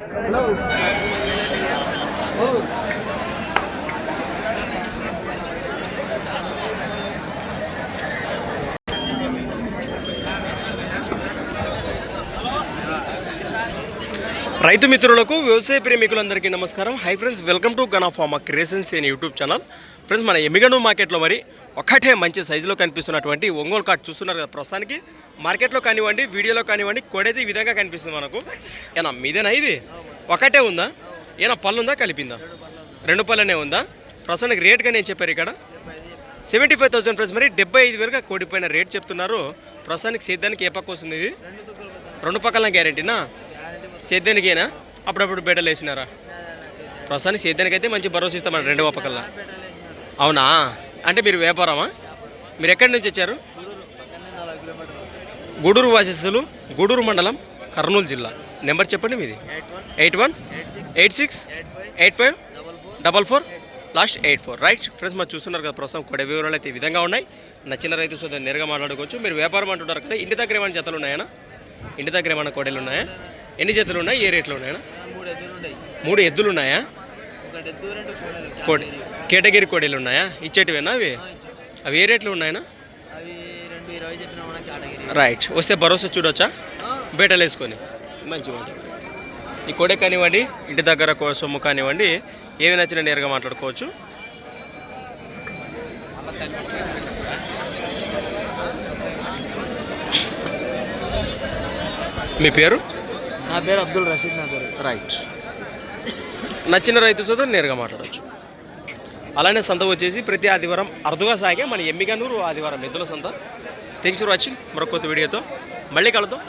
Oh. రైతు మిత్రులకు వ్యవసాయ ప్రేమికులందరికీ నమస్కారం. Hi friends welcome to gun of మా క్రియేషన్స్ అనే యూట్యూబ్ ఛానల్ ఫ్రెండ్స్ మన ఎమిగను మార్కెట్లో మరి ఒక్కటే మంచి సైజులో కనిపిస్తున్నటువంటి ఒంగోలు కార్డ్ చూస్తున్నారు కదా ప్రస్తుతానికి. మార్కెట్లో కానివ్వండి వీడియోలో కానివ్వండి కొడైతే ఈ విధంగా కనిపిస్తుంది మనకు. ఏనా మీదేనా ఇది? ఒకటే ఉందా? ఏనా పళ్ళు ఉందా కలిపిందా? రెండు పళ్ళనే ఉందా? ప్రస్తుతానికి రేట్ కానీ ఏం చెప్పారు ఇక్కడ. సెవెంటీ ఫైవ్ థౌసండ్ ఫ్రెండ్స్ మరి డెబ్బై ఐదు వేలుగా కోడిపోయిన రేట్ చెప్తున్నారు. ప్రస్తుతానికి సేద్యానికి ఏ పక్క వస్తుంది ఇది? రెండు పక్కల గ్యారెంటీనా? సేద్యానికేనా? అప్పుడప్పుడు బెటలు వేసినారా? ప్రస్తుతానికి సేద్యానికి అయితే మంచి భరోసా రెండవ రెండు పక్కల. అవునా? అంటే మీరు వ్యాపారమా? మీరు ఎక్కడి నుంచి వచ్చారు? గూడూరు వాసిస్తులు గూడూరు మండలం కర్నూలు జిల్లా. నెంబర్ చెప్పండి మీది. Eight one eight six eight five double four last eight four. Right friends మరి చూస్తున్నారు కదా ప్రస్తుతం కొడ వివరాలు అయితే ఈ విధంగా ఉన్నాయి. నచ్చిన రైతు సోదరు నేరుగా మాట్లాడుకోవచ్చు. మీరు వ్యాపారం అంటున్నారు కదా ఇంటి దగ్గర ఏమైనా జతలు ఉన్నాయనా ఇంటి దగ్గర ఏమైనా కోడలు ఉన్నాయా? ఎన్ని జతలు ఉన్నాయి? ఏ రేట్లు ఉన్నాయా? మూడు ఎద్దులు ఉన్నాయా. కోడి. కేటగిరీ కోడీలు ఉన్నాయా? ఇచ్చేటివేనా అవి? అవి ఏ రేట్లు ఉన్నాయనా రైట్. వస్తే భరోసా చూడొచ్చా? బేటలు వేసుకొని. మంచి మంచి ఈ కోడే కానివ్వండి ఇంటి దగ్గర సొమ్ము కానివ్వండి ఏమి నచ్చినా నేరుగా మాట్లాడుకోవచ్చు. మీ పేరు? నా పేరు అబ్దుల్ రషీద్ నా పేరు. రైట్. నచ్చిన రైతు సోదరు నేరుగా మాట్లాడవచ్చు. అలానే సంత వచ్చేసి ప్రతి ఆదివారం అరుదుగా సాగే మన ఎమ్మిగనూరు ఆదివారం ఎద్దుల సంత. థ్యాంక్స్ ఫర్ వాచింగ్ మరొక కొత్త వీడియోతో మళ్ళీ కలుద్దాం.